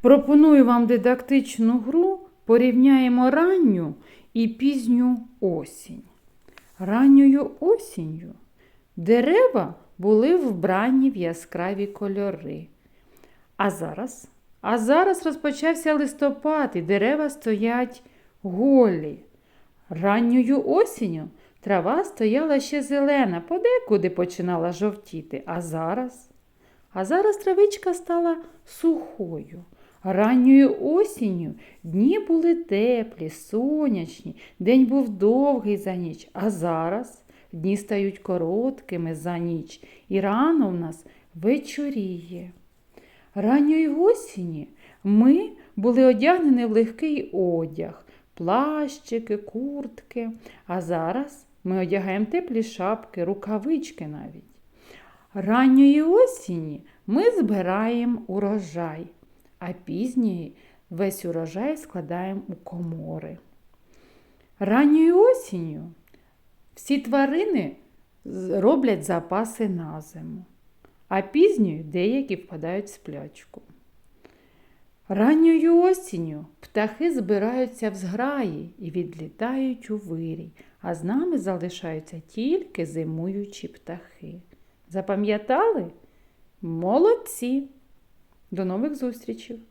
Пропоную вам дидактичну гру. Порівняємо ранню і пізню осінь. Ранньою осінню дерева були вбрані в яскраві кольори. А зараз? А зараз розпочався листопад, і дерева стоять голі. Ранньою осінню трава стояла ще зелена, подекуди починала жовтіти. А зараз? А зараз травичка стала сухою. Ранньою осінню. Дні були теплі, сонячні, день був довгий за ніч, а зараз дні стають короткими за ніч, і рано в нас вечоріє. Ранньої осені ми були одягнені в легкий одяг, плащики, куртки, а зараз ми одягаємо теплі шапки, рукавички навіть. Ранньої осені ми збираємо урожай, а пізньої весь урожай складаємо у комори. Ранньою осінню всі тварини роблять запаси на зиму, а пізньою деякі впадають в сплячку. Ранньою осінню птахи збираються в зграї і відлітають у вирій, а з нами залишаються тільки зимуючі птахи. Запам'ятали? Молодці! До нових зустрічей!